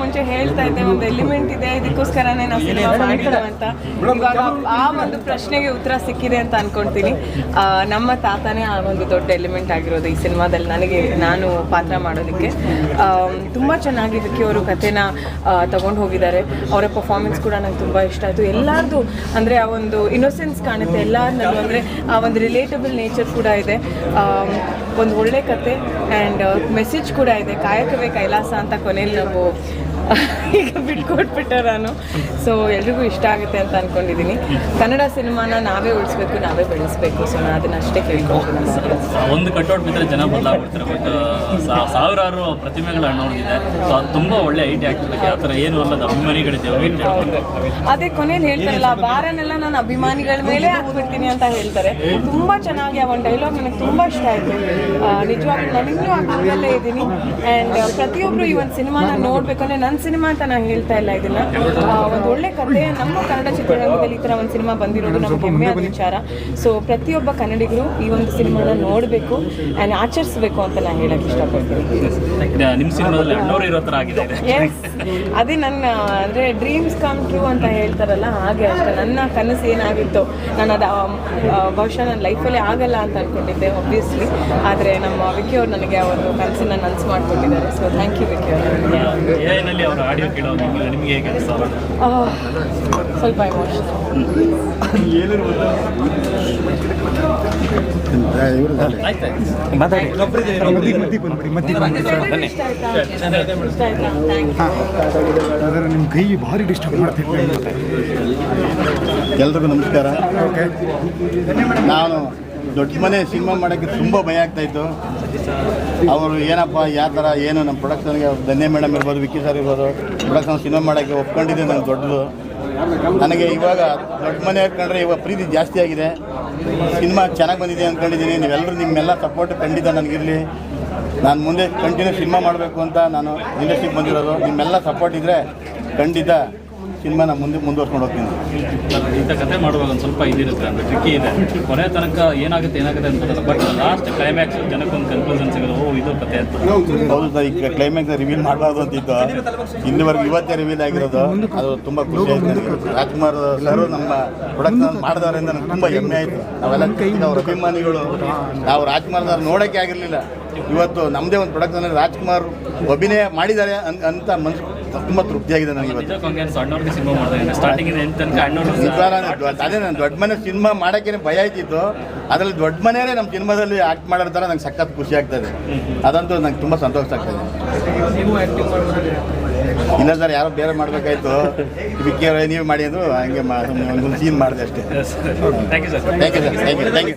ಮುಂಚೆ ಹೇಳ್ತಾ ಇದ್ದೆ ಒಂದು ಎಲಿಮೆಂಟ್ ಇದೆ ಇದಕ್ಕೋಸ್ಕರನೇ ನಾವು ಸಿನಿಮಾ ಮಾಡಿದ್ದು ಅಂತ. ಇವಾಗ ಆ ಒಂದು ಪ್ರಶ್ನೆಗೆ ಉತ್ತರ ಸಿಕ್ಕಿದೆ ಅಂತ ಅನ್ಕೊಂತೀನಿ. ನಮ್ಮ ತಾತನೇ ಆ ಒಂದು ದೊಡ್ಡ ಎಲಿಮೆಂಟ್ ಆಗಿರೋದು ಈ ಸಿನಿಮಾದಲ್ಲಿ ನನಗೆ ನಾನು ಪಾತ್ರ ಮಾಡೋದಕ್ಕೆ. ತುಂಬಾ ಚೆನ್ನಾಗಿ ಇದಕ್ಕೆ ಅವರು ಕಥೆನ ತಗೊಂಡು ಹೋಗಿದ್ದಾರೆ. ಅವರ ಪರ್ಫಾರ್ಮೆನ್ಸ್ ಕೂಡ ನಂಗೆ ತುಂಬ ಇಷ್ಟ ಆಯಿತು. ಎಲ್ಲರದು ಅಂದರೆ ಆ ಒಂದು ಇನ್ನೊಸೆನ್ಸ್ ಕಾಣುತ್ತೆ ಎಲ್ಲರನ್ನಲ್ಲೂ ಅಂದರೆ ಆ ಒಂದು ರಿಲೇಟಬಲ್ ನೇಚರ್ ಕೂಡ ಇದೆ. ಒಂದು ಒಳ್ಳೆ ಕತೆ ಆ್ಯಂಡ್ ಮೆಸೇಜ್ ಕೂಡ ಇದೆ. ಕಾಯಕವೇ ಕೈಲಾಸ ಅಂತ ಕೊನೆಯಲ್ಲಿ ನಾವು ಈಗ ಬಿಟ್ಕೊಟ್ಬಿಟ್ಟೆ ನಾನು. ಸೊ ಎಲ್ರಿಗೂ ಇಷ್ಟ ಆಗುತ್ತೆ ಅಂತ ಅನ್ಕೊಂಡಿದ್ದೀನಿ ಕನ್ನಡ ಸಿನಿಮಾನ ನಾವೇ ಉಳಿಸ್ಬೇಕು ನಾವೇ ಬೆಳೆಸ್ಬೇಕು. ಸೊ ನಾನು ಅದನ್ನ ಅಷ್ಟೇ ಕೇಳ್ಕೊಳ್ತೀನಿ ಒಂದು ಕಟ್ಔಟ್ ಬಿದ್ದರೆ ಜನ ಬದಲಾಗ್ಬಿಡ್ತಾರೆ. ಬಟ್ ಸಾವಿರಾರು ಪ್ರತಿಮೆಗಳು ನೋಡಿದೆ. ಸೊ ಅದು ತುಂಬ ಒಳ್ಳೆ ಐಟಿ ಆಗ್ತಿದ್ದಕ್ಕೆ ಆ ಥರ ಏನು ಅಲ್ಲದ ಅಭಿಮಾನಿಗಳಿದೆ ಅದೇ ಕೊನೆಯಲ್ಲಿ ಹೇಳ್ತಾರಲ್ಲ ಬಾರನೆಲ್ಲ ನಾನು ಅಭಿಮಾನಿಗಳ ಮೇಲೆ ಹಾಕ್ಬಿಡ್ತೀನಿ ಅಂತ ಹೇಳ್ತಾರೆ. ತುಂಬಾ ಚೆನ್ನಾಗಿ ಆ ಒಂದು ಡೈಲಾಗ್ ನನಗೆ ತುಂಬಾ ಇಷ್ಟ ಆಯ್ತು. ನಿಜವಾಗ್ಲೂ ನಾನು ಇನ್ನೂ ಆ ಇದ್ದೀನಿ. ಆ್ಯಂಡ್ ಪ್ರತಿಯೊಬ್ಬರು ಈ ಒಂದು ಸಿನಿಮಾನ ನೋಡ್ಬೇಕಂದ್ರೆ ನನ್ನ ಸಿನಿಮಾ ಅಂತ ನಾನು ಹೇಳ್ತಾ ಇಲ್ಲ ಇದನ್ನ. ಒಂದು ಒಳ್ಳೆ ಕಥೆ ನಮ್ಮ ಕನ್ನಡ ಚಿತ್ರರಂಗದಲ್ಲಿ ಈ ತರ ಒಂದು ಸಿನಿಮಾ ಬಂದಿರೋದು ನಮ್ಗೆ ಹೆಮ್ಮೆಯಾದ ವಿಚಾರ. ಸೊ ಪ್ರತಿಯೊಬ್ಬ ಕನ್ನಡಿಗರು ಈ ಒಂದು ಸಿನಿಮಾನ ನೋಡಬೇಕು ಅಂಡ್ ಆಚರಿಸಬೇಕು ಅಂತ ನಾನು ಹೇಳಕ್ಕೆ ಇಷ್ಟಪಡ್ತೀನಿ. ನಿಮ್ಮ ಸಿನಿಮಾದಲ್ಲಿ ಅಣ್ಣವ್ರು ಇರೋ ಥರ ಆಗಿದೆ. ಎಸ್ ಅದೇ ನನ್ನ ಅಂದ್ರೆ ಡ್ರೀಮ್ಸ್ ಕಮ್ ಟ್ರೂ ಅಂತ ಹೇಳ್ತಾರಲ್ಲ ಹಾಗೆ ಅಷ್ಟೇ. ನನ್ನ ಕನಸು ಏನಾಗಿತ್ತು? ನಾನು ಅದು ಆ, ಬಹುಶಃ ನನ್ನ ಲೈಫಲ್ಲೇ ಆಗಲ್ಲ ಅಂತ ಅನ್ಕೊಂಡಿದ್ದೆ ಒಬ್ವಿಯಸ್ಲಿ ಆದ್ರೆ ನಮ್ಮ ವಿಕಿ ಅವ್ರು ನನಗೆ ಆ ಒಂದು ಕನಸನ್ನ ನನಸು ಮಾಡಿಕೊಟ್ಟಿದ್ದಾರೆ ಸೊ ಥ್ಯಾಂಕ್ ಯು ವಿಕಿ ಅವರು ಅವರ ಆಡಿಯೋ ಕೇಳೋ ನಿಮ್ಗೆ- ನಿಮಗೆ ಹೇಗೆ ಸ್ವಲ್ಪ ಅದರ ನಿಮ್ಮ ಕೈ ಭಾರಿ ಡಿಸ್ಟರ್ಬ್ ಮಾಡ್ತೀವಿ ಎಲ್ರಿಗೂ ನಮಸ್ಕಾರ. ಓಕೆ ನಾನು ದೊಡ್ಡ ಮನೆ ಸಿನಿಮಾ ಮಾಡೋಕ್ಕೆ ತುಂಬ ಭಯ ಆಗ್ತಾಯಿತ್ತು ಅವರು ಏನಪ್ಪ ಯಾವ ಥರ ಏನು ನಮ್ಮ ಪ್ರೊಡಕ್ಷನ್ಗೆ ಧನ್ಯ ಮೇಡಮ್ ಇರ್ಬೋದು, ವಿಕ್ಕಿ ಸರ್ ಇರ್ಬೋದು, ಪ್ರೊಡಕ್ಷನ್ ಸಿನಿಮಾ ಮಾಡೋಕ್ಕೆ ಒಪ್ಕೊಂಡಿದ್ದೆ ನನಗೆ ದೊಡ್ಡದು. ನನಗೆ ಇವಾಗ ದೊಡ್ಡ ಮನೆ ಕಂಡ್ರೆ ಇವಾಗ ಪ್ರೀತಿ ಜಾಸ್ತಿ ಆಗಿದೆ. ಸಿನಿಮಾ ಚೆನ್ನಾಗಿ ಬಂದಿದೆ ಅಂದ್ಕೊಂಡಿದ್ದೀನಿ ನೀವೆಲ್ಲರೂ ನಿಮ್ಮೆಲ್ಲ ಸಪೋರ್ಟ್ ಖಂಡಿತ ನನಗಿರಲಿ. ನಾನು ಮುಂದೆ ಕಂಟಿನ್ಯೂ ಸಿನಿಮಾ ಮಾಡಬೇಕು ಅಂತ ನಾನು ಇಂಡಸ್ಟ್ರಿಗೆ ಬಂದಿರೋದು. ನಿಮ್ಮೆಲ್ಲ ಸಪೋರ್ಟ್ ಇದ್ದರೆ ಖಂಡಿತ ಸಿನಿಮಾನ ಮುಂದೆ ಮುಂದುವರ್ಸ್ಕೊಂಡು ಹೋಗ್ತೀನಿ. ಇಂಥ ಕತೆ ಮಾಡುವಾಗ ಒಂದು ಸ್ವಲ್ಪ ಇದಿರುತ್ತೆ ಅಂದರೆ ಟ್ರಿಕ್ಕಿ ಇದೆ. ಕೊನೆ ತನಕ ಏನಾಗುತ್ತೆ ಏನಾಗುತ್ತೆ ಅಂತ ಬಟ್ ಲಾಸ್ಟ್ ಕ್ಲೈಮ್ಯಾಕ್ಸ್ ಜನಕ್ಕೊಂದು ಕನ್ಫ್ಯೂಷನ್ ಸಿಗೋದು ಓ ಇದು ಕತೆ ಅಂತ. ಹೌದು ಸರ್ ಈಗ ಕ್ಲೈಮ್ಯಾಕ್ಸ್ ರಿವೀಲ್ ಮಾಡಬಾರ್ದು ಅಂತಿತ್ತು ಇಲ್ಲಿವರೆಗೂ ಇವತ್ತೇ ರಿವೀಲ್ ಆಗಿರೋದು. ಅದು ತುಂಬ ಖುಷಿ ಆಯ್ತು ನನಗೆ. ರಾಜ್ಕುಮಾರ್ ಸರ್ ನಮ್ಮ ಪ್ರೊಡಕ್ಷನ್ ಮಾಡಿದವರಿಂದ ನನಗೆ ತುಂಬ ಹೆಮ್ಮೆ ಆಯಿತು. ನಾವೆಲ್ಲ ಅವ್ರ ಅಭಿಮಾನಿಗಳು. ನಾವು ರಾಜ್ಕುಮಾರ್ ಸರ್ ನೋಡೋಕ್ಕೆ ಆಗಿರಲಿಲ್ಲ. ಇವತ್ತು ನಮ್ಮದೇ ಒಂದು ಪ್ರೊಡಕ್ಷನ್ ರಾಜ್ಕುಮಾರ್ ಅಭಿನಯ ಮಾಡಿದ್ದಾರೆ ಅಂತ ಮನಸ್ಸು ತುಂಬ ತೃಪ್ತಿಯಾಗಿದೆ ನನಗೆ ಇವತ್ತು. ಅದೇ ನಾನು ದೊಡ್ಡ ಮನೆ ಸಿನಿಮಾ ಮಾಡೋಕ್ಕೇನೆ ಭಯ ಆಯ್ತಿತ್ತು. ಅದರಲ್ಲಿ ದೊಡ್ಡ ಮನೆಯೇ ನಮ್ಮ ಸಿನಿಮಾದಲ್ಲಿ ಆಕ್ಟ್ ಮಾಡೋರ ಥರ ನಂಗೆ ಸಖತ್ ಖುಷಿ ಆಗ್ತದೆ ಅದಂತೂ ನಂಗೆ ತುಂಬಾ ಸಂತೋಷ ಆಗ್ತದೆ ಇಲ್ಲ ಸರ್ ಯಾರೋ ಬೇರೆ ಮಾಡ್ಬೇಕಾಯ್ತು. ವಿಕ್ಕಿ ನೀವು ಮಾಡಿ ಅಂದ್ರು ಹಂಗೆ ಒಂದು ಸೀನ್ ಮಾಡಿದೆ ಅಷ್ಟೇ. Thank you sir thank you sir thank you thank you